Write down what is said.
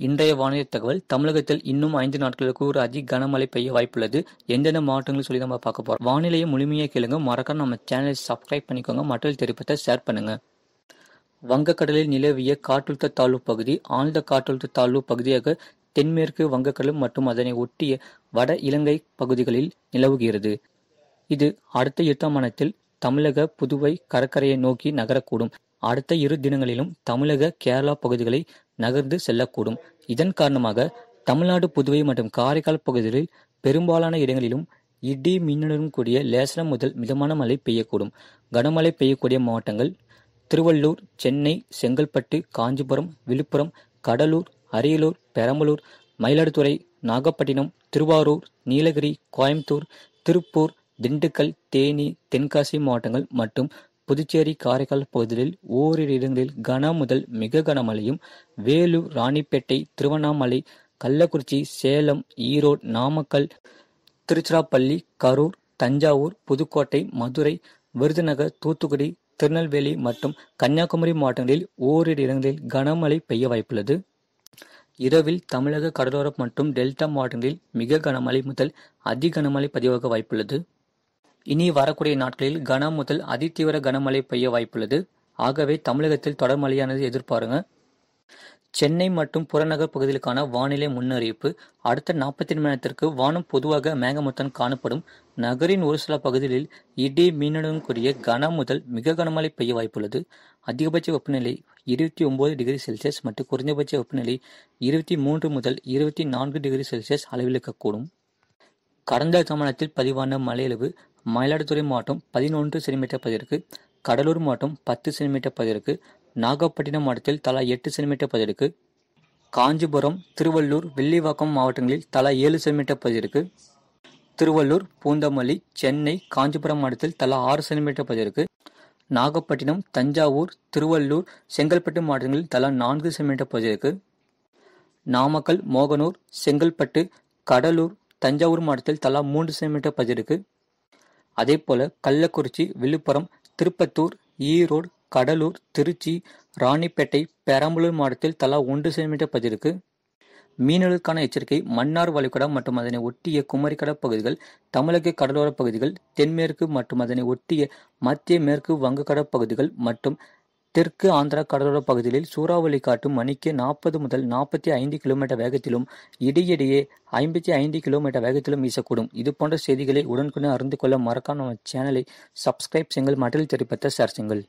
இன்றைய வானிலை தகவல். தமிழகத்தில் இன்னும் ஐந்து நாட்களுக்கு ஒரு அதி கனமழை பெய்ய வாய்ப்புள்ளது. எந்தெந்த மாவட்டங்களும் சொல்லி நம்ம பார்க்க போறோம். வானிலையை முழுமையாக கேளுங்க. மறக்காம நம்ம சேனலை சப்ஸ்கிரைப் பண்ணிக்கோங்க. மற்றொரு தெரிவித்த ஷேர் பண்ணுங்க. வங்கக்கடலில் நிலவிய காற்றழுத்த தாழ்வு பகுதி ஆழ்ந்த காற்றழுத்த தாழ்வு பகுதியாக தென்மேற்கு வங்கக்கடல் மற்றும் அதனை ஒட்டிய வட இலங்கை பகுதிகளில் நிலவுகிறது. இது அடுத்த யுத்தமானத்தில் தமிழக புதுவை கடற்கரையை நோக்கி நகரக்கூடும். அடுத்த இரு தினங்களிலும் தமிழக கேரளா பகுதிகளை நகர்ந்து செல்லக்கூடும். இதன் காரணமாக தமிழ்நாடு புதுவை மற்றும் காரைக்கால் பகுதிகளில் பெரும்பாலான இடங்களிலும் இடி மின்னலுடன் கூடிய லேசனம் முதல் மிதமான மழை பெய்யக்கூடும். கனமழை பெய்யக்கூடிய மாவட்டங்கள் திருவள்ளூர் சென்னை செங்கல்பட்டு காஞ்சிபுரம் விழுப்புரம் கடலூர் அரியலூர் பெரம்பலூர் மயிலாடுதுறை நாகப்பட்டினம் திருவாரூர் நீலகிரி கோயம்புத்தூர் திருப்பூர் திண்டுக்கல் தேனி தென்காசி மாவட்டங்கள் மற்றும் புதுச்சேரி காரைக்கால் பகுதிகளில் ஓரிரு இடங்களில் கன முதல் மிக கனமழையும் வேலூர் ராணிப்பேட்டை திருவண்ணாமலை கள்ளக்குறிச்சி சேலம் ஈரோடு நாமக்கல் திருச்சிராப்பள்ளி கரூர் தஞ்சாவூர் புதுக்கோட்டை மதுரை விருதுநகர் தூத்துக்குடி திருநெல்வேலி மற்றும் கன்னியாகுமரி மாவட்டங்களில் ஓரிரு இடங்களில் கனமழை பெய்ய வாய்ப்புள்ளது. இரவில் தமிழக கடலோர மற்றும் டெல்டா மாவட்டங்களில் மிக கனமழை முதல் அதி கனமழை பதிவாக வாய்ப்புள்ளது. இனி வரக்கூடிய நாட்களில் கன முதல் அதிதீவிர கனமழை பெய்ய வாய்ப்புள்ளது. ஆகவே தமிழகத்தில் தொடர் மழையானது எதிர்பாருங்க. சென்னை மற்றும் புறநகர் பகுதிகளுக்கான வானிலை முன்னறிவிப்பு. அடுத்த நாற்பத்தி மணி நேரத்திற்கு வானம் பொதுவாக மேகமுத்தன் காணப்படும். நகரின் ஒரு சில பகுதிகளில் இடி மீனுடன் கூடிய கன முதல் மிக கனமழை பெய்ய வாய்ப்புள்ளது. அதிகபட்ச வெப்பநிலை இருபத்தி ஒன்பது டிகிரி செல்சியஸ் மற்றும் குறைந்தபட்ச வெப்பநிலை இருபத்தி மூன்று முதல் இருபத்தி நான்கு டிகிரி செல்சியஸ் அளவில் இருக்கக்கூடும் கடந்த சமணத்தில் பதிவான மழையளவு மயிலாடுதுறை மாவட்டம் பதினொன்று சென்டிமீட்டர் பதிவிற்கு கடலூர் மாவட்டம் பத்து சென்டிமீட்டர் பதிவிற்கு நாகப்பட்டினம் மாவட்டத்தில் தலா எட்டு சென்டிமீட்டர் பதிவிற்கு காஞ்சிபுரம் திருவள்ளூர் வெள்ளிவாக்கம் மாவட்டங்களில் தலா ஏழு சென்டிமீட்டர் பதிவிற்கு திருவள்ளூர் பூந்தமல்லி சென்னை காஞ்சிபுரம் மாவட்டத்தில் தலா ஆறு சென்டிமீட்டர் பதிவிற்கு நாகப்பட்டினம் தஞ்சாவூர் திருவள்ளூர் செங்கல்பட்டு மாவட்டங்களில் தலா நான்கு சென்டிமீட்டர் பதிவிற்கு நாமக்கல் மோகனூர் செங்கல்பட்டு கடலூர் தஞ்சாவூர் மாவட்டத்தில் தலா மூன்று சென்டிமீட்டர் பதிவிற்கு அதே போல கள்ளக்குறிச்சி விழுப்புரம் திருப்பத்தூர் ஈரோடு கடலூர் திருச்சி ராணிப்பேட்டை பெரம்பலூர் மாவட்டத்தில் தலா ஒன்று சென்டிமீட்டர் பதிருக்கு மீனவர்களுக்கான எச்சரிக்கை மன்னார் வளைகுடா மற்றும் அதனை ஒட்டிய குமரிக்கடல் பகுதிகள் தமிழக கடலோரப் பகுதிகள் தென்மேற்கு மற்றும் அதனை ஒட்டிய மத்திய மேற்கு வங்கக்கடல் பகுதிகள் மற்றும் தெற்கு ஆந்திரா கடலோர பகுதிகளில் சூறாவளி காற்று மணிக்கு நாற்பது முதல் நாற்பத்தி ஐந்து கிலோமீட்டர் வேகத்திலும் இடையிடையே ஐம்பத்தி ஐந்து கிலோமீட்டர் வேகத்திலும் வீசக்கூடும். இது போன்ற செய்திகளை உடனுக்குடன் அறிந்து கொள்ள மறக்காம நம்ம சேனலை சப்ஸ்கிரைப் செய்யுங்கள். மற்றும் தெரிவித்த சார் செய்யுங்கள்.